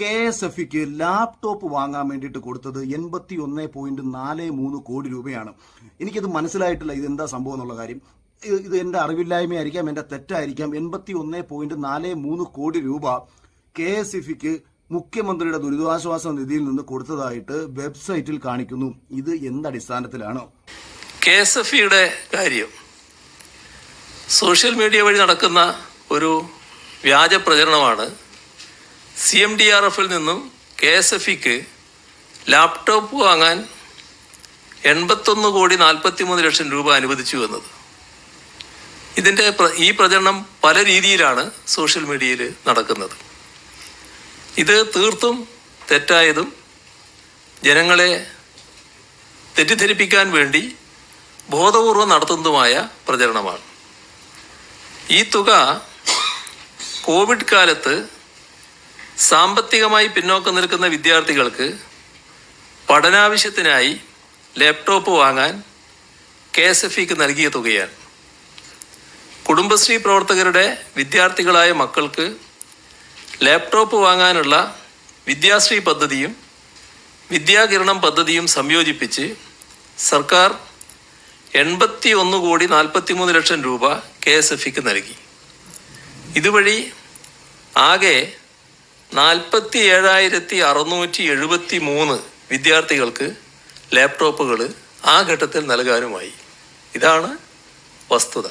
K S എഫിക്ക് laptop വാങ്ങാൻ വേണ്ടിയിട്ട് കൊടുത്തത് എൺപത്തി ഒന്ന് പോയിന്റ് നാല് മൂന്ന് കോടി രൂപയാണ്. എനിക്കത് മനസ്സിലായിട്ടില്ല. ഇതെന്താ സംഭവം എന്നുള്ള കാര്യം. ഇത് എന്റെ അറിവില്ലായ്മയായിരിക്കാം എന്റെ തെറ്റായിരിക്കാം. എൺപത്തി ഒന്ന് പോയിന്റ് നാല് മൂന്ന് കോടി രൂപ കെ എസ് എഫിക്ക് മുഖ്യമന്ത്രിയുടെ ദുരിതാശ്വാസ നിധിയിൽ നിന്ന് കൊടുത്തതായിട്ട് വെബ്സൈറ്റിൽ കാണിക്കുന്നു. ഇത് എന്തടിസ്ഥാനത്തിലാണ് കെ എസ് എഫ് ഇയുടെ കാര്യം. സോഷ്യൽ മീഡിയ വഴി നടക്കുന്ന ഒരു വ്യാജ പ്രചരണമാണ് സി എം ഡി ആർ എഫിൽ നിന്നും കെ എസ് എഫ് ഇക്ക് ലാപ്ടോപ്പ് വാങ്ങാൻ എൺപത്തൊന്ന് കോടി നാൽപ്പത്തി മൂന്ന് ലക്ഷം രൂപ അനുവദിച്ചു എന്നത്. ഇതിന്റെ ഈ പ്രചരണം പല രീതിയിലാണ് സോഷ്യൽ മീഡിയയിൽ നടക്കുന്നത്. ഇത് തീർത്തും തെറ്റായതും ജനങ്ങളെ തെറ്റിദ്ധരിപ്പിക്കാൻ വേണ്ടി ബോധപൂർവം നടത്തുന്നതുമായ പ്രചരണമാണ്. ഈ തുക കോവിഡ് കാലത്ത് സാമ്പത്തികമായി പിന്നോക്കം നിൽക്കുന്ന വിദ്യാർത്ഥികൾക്ക് പഠനാവശ്യത്തിനായി ലാപ്ടോപ്പ് വാങ്ങാൻ കെ എസ് എഫ് ഇക്ക് നൽകിയ തുകയാണ്. കുടുംബശ്രീ പ്രവർത്തകരുടെ വിദ്യാർത്ഥികളായ മക്കൾക്ക് ലാപ്ടോപ്പ് വാങ്ങാനുള്ള വിദ്യാശ്രീ പദ്ധതിയും വിദ്യാകിരണം പദ്ധതിയും സംയോജിപ്പിച്ച് സർക്കാർ എൺപത്തി ഒന്ന് കോടി നാൽപ്പത്തി മൂന്ന് ലക്ഷം രൂപ കെ എസ് എഫ് ഇക്ക് നൽകി. ഇതുവഴി ആകെ നാൽപ്പത്തി ഏഴായിരത്തി അറുന്നൂറ്റി എഴുപത്തി മൂന്ന് വിദ്യാർത്ഥികൾക്ക് ലാപ്ടോപ്പുകൾ ആ ഘട്ടത്തിൽ നൽകാനുമായി. ഇതാണ് വസ്തുത.